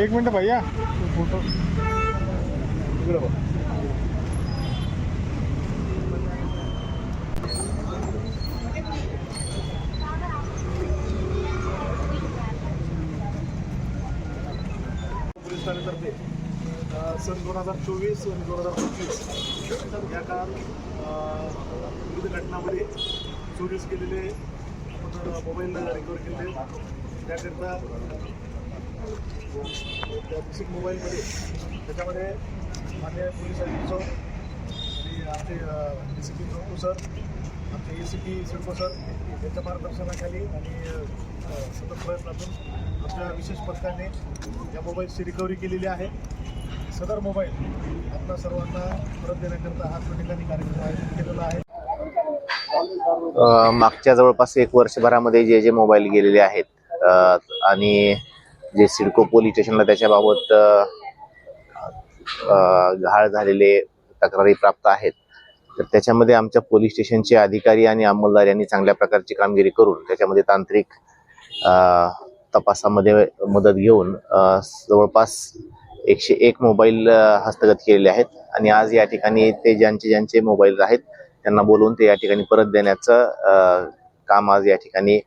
एक मिनिट भैया. फोटो इकडे बघ. ठाण्यातर्फे सन दोन हजार चोवीस आणि दोन हजार पंचवीस या काळात विविध घटनांमध्ये चोरीस केलेले मोबाईल रिकवर केले. त्याकरिता त्या मिसिंग मोबाईलमध्ये. त्याच्यामध्ये मान्य पोलीस अधीक्षक आणि आमचे A C P Chauko sir आमचे A C P CIDCO sir यांच्या मार्गदर्शनाखाली आणि सतत प्रयत्नातून आमच्या विशेष पथकाने या मोबाईलची रिकव्हरी केलेली आहे. सदर मोबाईल आपल्या सर्वांना परत देण्याकरता हा त्या ठिकाणी कार्यक्रम आयोजित केलेला आहे. मागच्या जवळपास एक वर्षभरामध्ये जे जे मोबाईल गेलेले आहेत आणि जे सिडको पोलीस स्टेशनला त्याच्याबाबत घाळ झालेले तक्रारी प्राप्त आहेत. तर त्याच्यामध्ये आमच्या पोलीस स्टेशनचे अधिकारी आणि अंमलदार यांनी चांगल्या प्रकारची कामगिरी करून त्याच्यामध्ये तांत्रिक तपासामध्ये मदत घेऊन जवळपास एकशे एक मोबाईल हस्तगत केलेले आहेत. आणि आज या ठिकाणी ते ज्यांचे ज्यांचे मोबाईल आहेत त्यांना बोलवून ते या ठिकाणी परत देण्याचं काम आज या ठिकाणी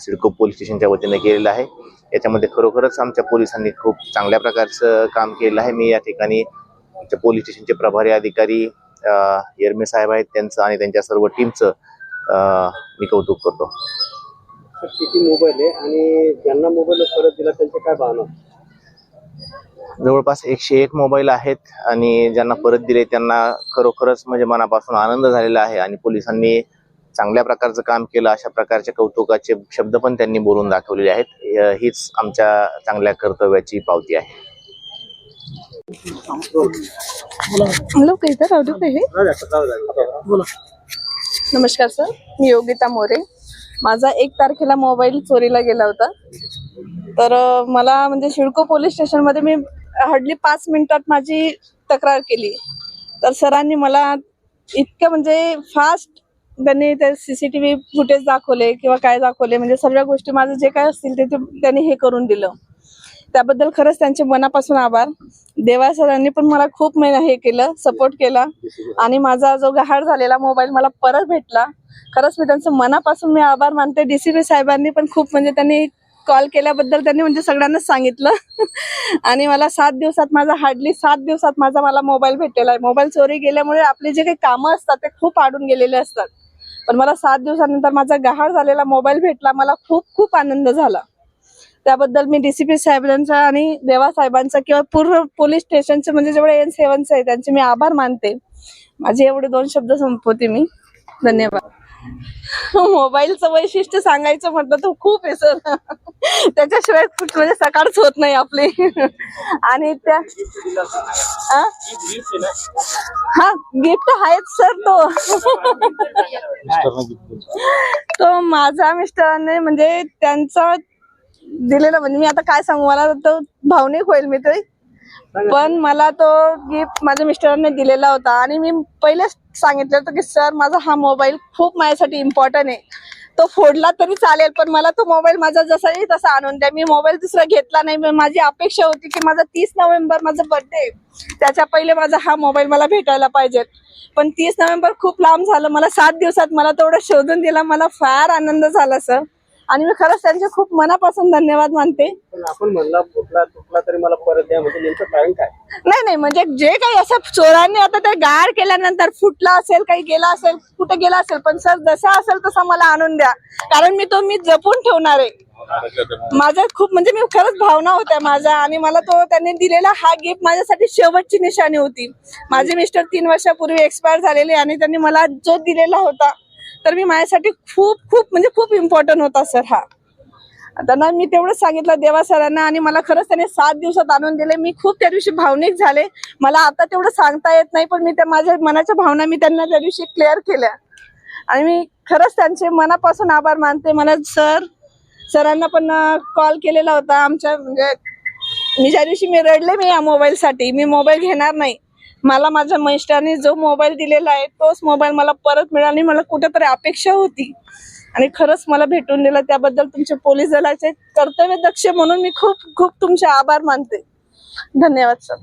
सिडको पोलीस स्टेशनच्या वतीने केलेलं आहे. याच्यामध्ये खरोखरच आमच्या पोलिसांनी खूप चांगल्या प्रकारचं काम केलेलं आहे. मी या ठिकाणी आमच्या पोलीस स्टेशनचे प्रभारी अधिकारी येरमे साहेब आहेत त्यांचं आणि त्यांच्या सर्व टीमचं मी कौतुक करतो. किती मोबाईल आहे आणि ज्यांना मोबाईल परत दिला त्यांच्या काय भावना? जवळपास एकशे एक मोबाईल आहेत आणि ज्यांना परत दिले त्यांना खरोखरच म्हणजे मनापासून आनंद झालेला आहे आणि पोलिसांनी चांगल्या प्रकारचं काम केलं अशा प्रकारचे कौतुकाचे शब्द पण त्यांनी बोलून दाखवलेले आहेत. हीच आमच्या चांगल्या कर्तव्याची पावती आहे. नमस्कार सर. मी योगिता मोरे. माझा एक तारखेला मोबाईल चोरीला गेला होता. तर मला म्हणजे शिडको पोलीस स्टेशनमध्ये मी हार्डली पाच मिनिटात माझी तक्रार केली. तर सरांनी मला इतकं म्हणजे फास्ट त्यांनी ते सीसीटीव्ही फुटेज दाखवले किंवा काय दाखवले म्हणजे सगळ्या गोष्टी माझं जे काय असतील ते त्यांनी हे करून दिलं. त्याबद्दल खरंच त्यांचे मनापासून आभार. देवा सरांनी पण मला खूप महिना हे केलं सपोर्ट केला आणि माझा जो गहाळ झालेला मोबाईल मला परत भेटला. खरंच मी त्यांचं मनापासून मी आभार मानते. डी सी पी साहेबांनी पण खूप म्हणजे त्यांनी कॉल केल्याबद्दल त्यांनी म्हणजे सगळ्यांनाच सांगितलं. आणि मला सात दिवसात माझा हार्डली सात दिवसात माझा मला मोबाईल भेटलेला आहे. मोबाईल चोरी गेल्यामुळे आपले जे काही कामं असतात ते खूप आडून गेलेले असतात. पण मला सात दिवसानंतर माझा गहाळ झालेला मोबाईल भेटला मला खूप खूप आनंद झाला. त्याबद्दल मी डीसीपी साहेबांचा आणि देवा साहेबांचा किंवा पूर्ण पोलीस स्टेशनचे म्हणजे जेवढे एन सेवनचे आहे त्यांचे मी आभार मानते. माझे एवढे दोन शब्द संपवते मी. धन्यवाद. मोबाईलचं वैशिष्ट्य सांगायचं म्हटलं तर खूप आहे सर. त्याच्याशिवाय म्हणजे सकाळच होत नाही आपली. आणि त्या हा गिफ्ट आहेच सर तो. तो माझा मिस्टरांनी म्हणजे त्यांचा दिलेला म्हणजे मी आता काय सांगू मला तो भावनिक होईल मी तरी. पण मला तो गिफ्ट माझ्या मिस्टरांनी दिलेला होता आणि मी पहिलेच सांगितलं होतं की सर माझा हा मोबाईल खूप माझ्यासाठी इम्पॉर्टंट आहे. तो फोडला तरी चालेल पण मला तो मोबाईल माझा जसा येईल तसा आणून द्या. मी मोबाईल दुसरा घेतला नाही. माझी अपेक्षा होती की माझा तीस नोव्हेंबर माझा बर्थडे त्याच्या पहिले माझा हा मोबाईल मला भेटायला पाहिजे. पण तीस नोव्हेंबर खूप लांब झालं. मला सात दिवसात मला तेवढं शोधून दिला. मला फार आनंद झाला सर. आणि मी खरंच त्यांचे खूप मनापासून धन्यवाद मानते. पण आपण म्हणला फुटला तुटला तरी मला परत द्या म्हणजे नेमकं कारण काय? नाही नाही म्हणजे जे काही असं चोरांनी आता ते गाड केल्यानंतर फुटला असेल काही गेला असेल कुठे गेला असेल पण सर जसा असेल तसा मला आणून द्या. कारण मी तो मी जपून ठेवणार आहे. माझ्या खूप म्हणजे मी खरंच भावना होत्या माझ्या आणि मला तो त्यांनी दिलेला हा गिफ्ट माझ्यासाठी शेवटची निशाणी होती. माझे मिस्टर तीन वर्षापूर्वी एक्सपायर झालेले आणि त्यांनी मला जो दिलेला होता तर मी माझ्यासाठी खूप खूप म्हणजे खूप इम्पॉर्टंट होता सर हा. त्यांना मी तेवढंच सांगितलं देवा सरांना आणि मला खरंच त्याने सात दिवसात आणून दिले. मी खूप त्या दिवशी भावनिक झाले. मला आता तेवढं सांगता येत नाही पण मी त्या माझ्या मनाच्या भावना मी त्यांना त्या दिवशी क्लिअर केल्या. आणि मी खरंच त्यांचे मनापासून आभार मानते. मला सर सरांना पण कॉल केलेला होता आमच्या म्हणजे मी ज्या दिवशी मी रडले मी या मोबाईलसाठी मी मोबाईल घेणार नाही. मला माझ्या मिस्टरने जो मोबाईल दिलेला आहे तोच मोबाईल मला परत मिळाला आणि मला कुठेतरी अपेक्षा होती. आणि खरंच मला भेटून दिला. त्याबद्दल तुमचे पोलीस दलाचे कर्तव्य दक्ष म्हणून मी खूप खूप तुमचे आभार मानते. धन्यवाद सर